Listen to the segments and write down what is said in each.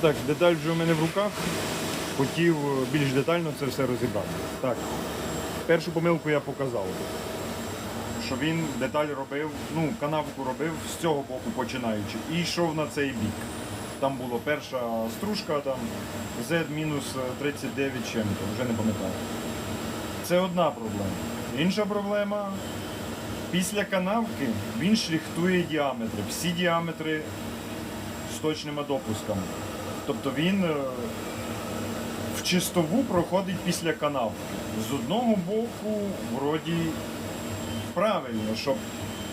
Так, деталь вже у мене в руках. Хотів е, більш детально це все розібрати. Так, першу помилку я показав. Що він деталь робив, ну, канавку робив з цього боку починаючи, і йшов на цей бік. Там була перша стружка, там Z-39 чим-то, вже не пам'ятаю. Це одна проблема. Інша проблема. Після канавки він шрихтує діаметри. Всі діаметри з точними допусками. Тобто він е, в чистову проходить після канавки. З одного боку, вроді, правильно, щоб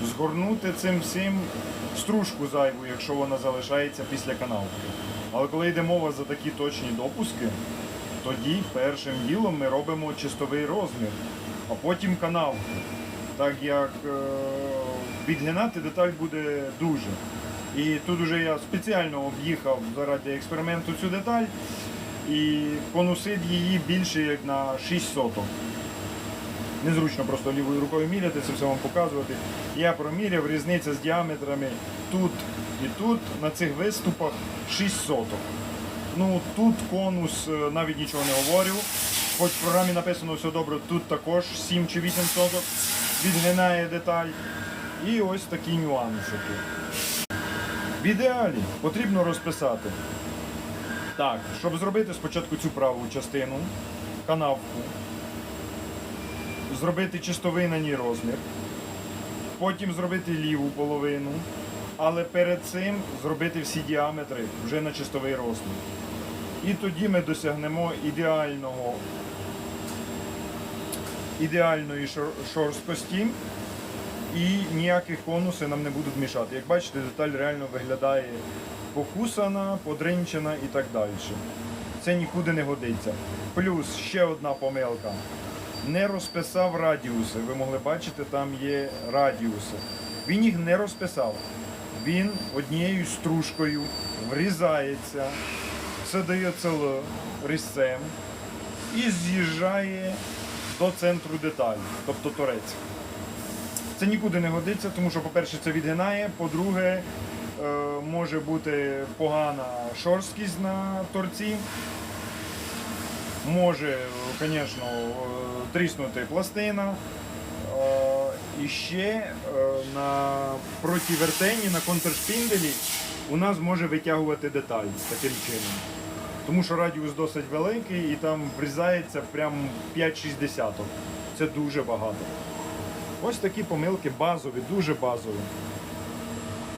згорнути цим всім стружку зайву, якщо вона залишається після канавки. Але коли йде мова за такі точні допуски, тоді першим ділом ми робимо чистовий розмір, а потім канавку. Так як е, відгинати деталь буде дуже. І тут уже я спеціально об'їхав заради експерименту цю деталь і конусид її більше як на 6 соток. Незручно просто лівою рукою міряти, це все вам показувати. Я проміряв, різниця з діаметрами тут і тут, на цих виступах 6 соток. Ну тут конус е, навіть нічого не говорю. Хоч в програмі написано все добре, тут також 7 чи 8 соток відгинає деталь. І ось такі нюансики. В ідеалі потрібно розписати. Так, щоб зробити спочатку цю праву частину, канавку, зробити чистовий на ній розмір, потім зробити ліву половину, але перед цим зробити всі діаметри вже на чистовий розмір. І тоді ми досягнемо ідеального, ідеальної шорсткості і ніяких конуси нам не будуть мішати. Як бачите, деталь реально виглядає покусана, подринчена і так далі. Це нікуди не годиться. Плюс ще одна помилка. Не розписав радіуси. Ви могли бачити, там є радіуси. Він їх не розписав. Він однією стружкою врізається, все ЦДЦЛ різцем і з'їжджає до центру деталі, тобто торець. Це нікуди не годиться, тому що, по-перше, це відгинає, по-друге, е, може бути погана шорсткість на торці. Може, звісно, тріснути пластина. Е, І ще е, на противертені, на контршпінделі у нас може витягувати деталь таким чином. Тому що радіус досить великий і там врізається прям 5-6 десяток. Це дуже багато. Ось такі помилки базові, дуже базові.